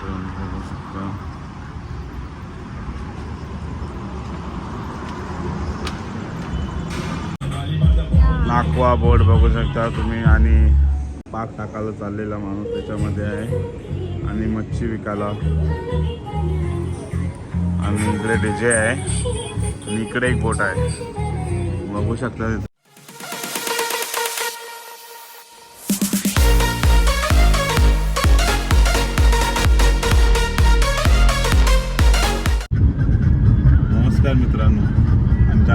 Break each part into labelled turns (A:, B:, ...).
A: तुम्ही नाकवा बोर्ड बघू शकता तुम्ही आणि पाक टाकायला चाललेला माणूस त्याच्यामध्ये आहे. आणि मच्छी विकायला. आणि इकडे डीजे आहे. आणि इकडे एक बोट आहे. बघू शकता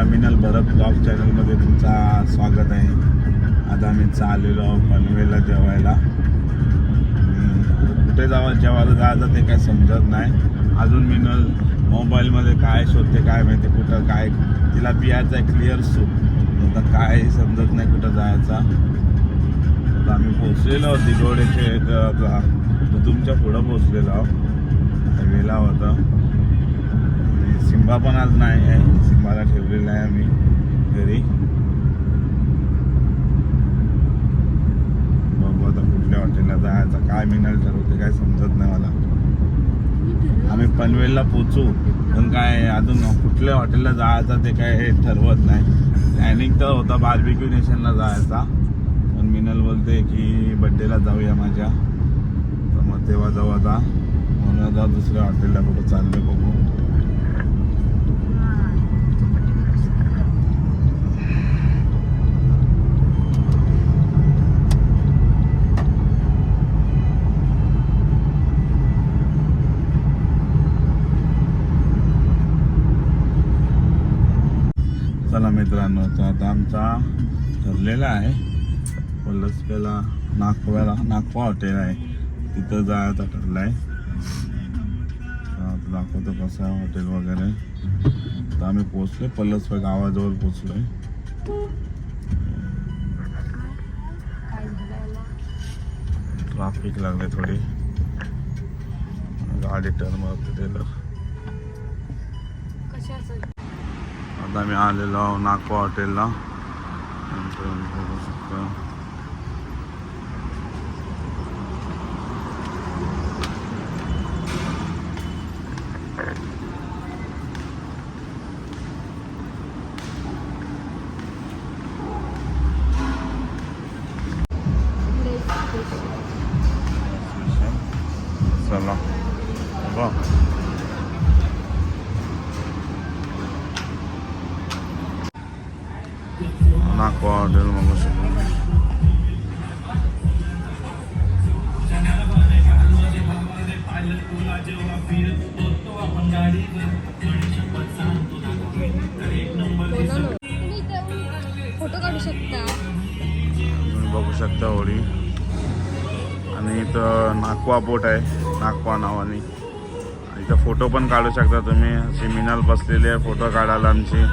A: मिनल भरत ब्लॉग चॅनलमध्ये तुमचा स्वागत आहे. आता आम्ही चाललेलो आहोत पनवेलला जेवायला. कुठे जावं जेवायला जायचं ते काय समजत नाही. अजून मिनल मोबाईलमध्ये काय शोधते काय माहिती कुठं काय तिला पियायचं आहे क्लिअर सूप आता काय समजत नाही कुठं जायचा. आता आम्ही पोचलेलो आहोत दिगोडेचे तुमच्या पुढं पोचलेलो आहोत. वेला होता. आणि सिम्बा पण आज नाही आहे. सिम्बाला ठेवलेला आहे आम्ही घरी. बघू आता कुठल्या हॉटेलला जायचं. काय मिळणार ठरवते काय समजत नाही मला. आम्ही पनवेलला पोचू. पण काय अजून कुठल्या हॉटेलला जायचं ते काय हे ठरवत नाही. प्लॅनिंग तर होता बार्बिक्यू नेशनला जायचा. पण मिनल बोलते की बड्डेला जाऊया माझ्या. तर मग तेव्हा जाऊ आता. म्हणून आता दुसऱ्या हॉटेलला कुठं चालले बघू चला मित्रांनो तर आता आमचा ठरलेला आहे. पलसपेला नागपुराला नागपा हॉटेल आहे. तिथं जायचं ठरलं आहे दाखवतो कसं आहे हॉटेल वगैरे. तर आम्ही पोचलो पल्लसपे गावाजवळ पोचलोय ट्राफिक लागले थोडी. गाडी टर्न मारते टेलर आता आम्ही आलेलो आहो हॉटेलला बघू शकता नागपा हॉटेल बघू शकता
B: फोटो काढू शकता.
A: तुम्ही बघू शकता होळी. आणि इथं नागवा बोट आहे नागवा नावाने. इथं फोटो पण काढू शकता तुम्ही. अशी मिनाल बसलेली आहे फोटो काढायला आमची.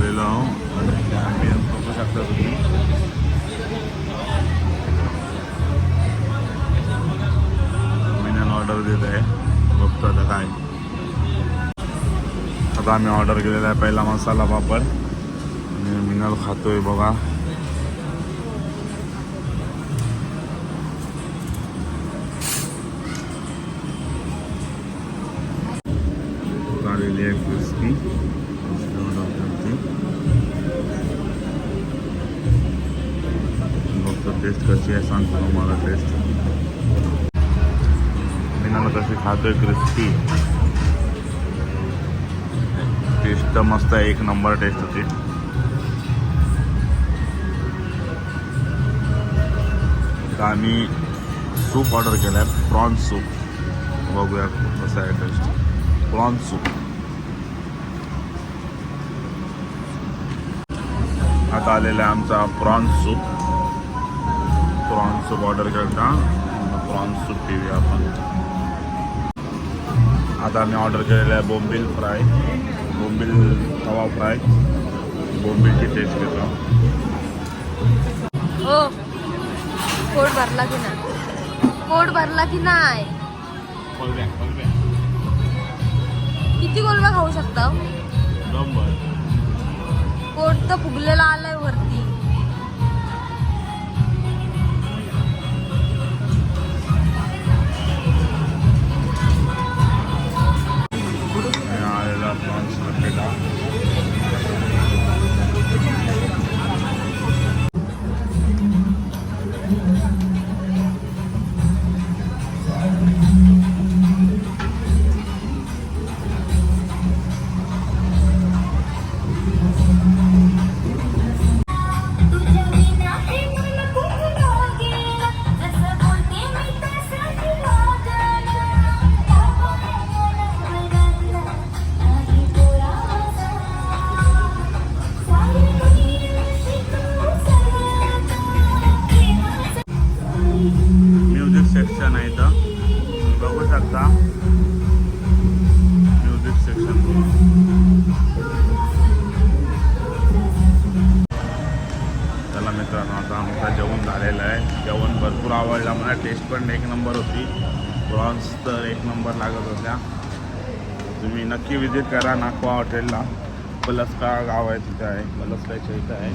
A: आलेलो हो. आहोत आम्ही बघू शकता तुम्ही. ऑर्डर दिलं आहे. बघतो आता काय. आता आम्ही ऑर्डर केलेला आहे पहिला मसाला पापड. आणि मिनल खातोय बघा. आलेली आहे क्रिस्पी बघतो टेस्ट कशी आहे सांगतो तुम्हाला टेस्ट मिनाला कशी खातोय क्रिस्पी टेस्ट तर मस्त आहे एक नंबर टेस्ट होती. आम्ही सूप ऑर्डर केलं आहे प्रॉन्स सूप बघूया कसं आहे टेस्ट प्रॉन्स सूप आता आलेला आहे आमचा prawns soup prawns soup order करता प्रॉन्स सूप पिऊया आपण. आता आम्ही ऑर्डर केलेलं आहे बोंबील फ्राय. बोंबील तवा फ्राय. बोंबीलची टेस्ट घेतो.
B: हो. पोट भरला की नाही? पोट भरला की नाही? किती गोलगा खाऊ शकता?
A: नंबर
B: पोट तर फुगलेला आलाय वरती.
A: इथं. बघू शकता. म्युझिक सेक्शन चला मित्रांनो आता आमचा जेवण झालेलं आहे. जेवण भरपूर आवडला. मला टेस्ट पण एक नंबर होती. प्रॉन्स तर एक नंबर लागत होत्या. तुम्ही नक्की विजिट करा नाकवा हॉटेलला पलसका गाव आहे तिथं आहे. पलसकाच्या इथं आहे.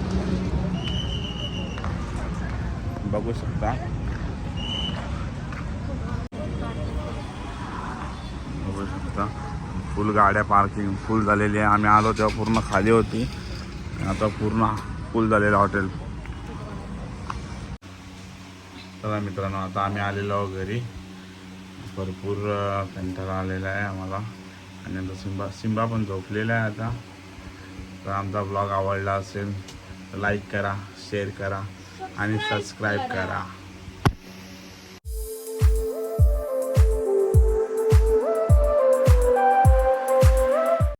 A: बघू शकता बघू शकता फुल गाड्या पार्किंग फुल झालेली आहे. आम्ही आलो तेव्हा पूर्ण खाली होती. आता पूर्ण फुल झालेलं हॉटेल. चला मित्रांनो आता आम्ही आलेलो आहोत घरी. भरपूर अं, कंटाळा आलेला आहे आम्हाला. आणि आता सिंबा सिंबा पण झोपलेला आहे आता. तर आमचा ब्लॉग आवडला असेल तर लाईक करा शेअर करा आणि सबस्क्राईब करा.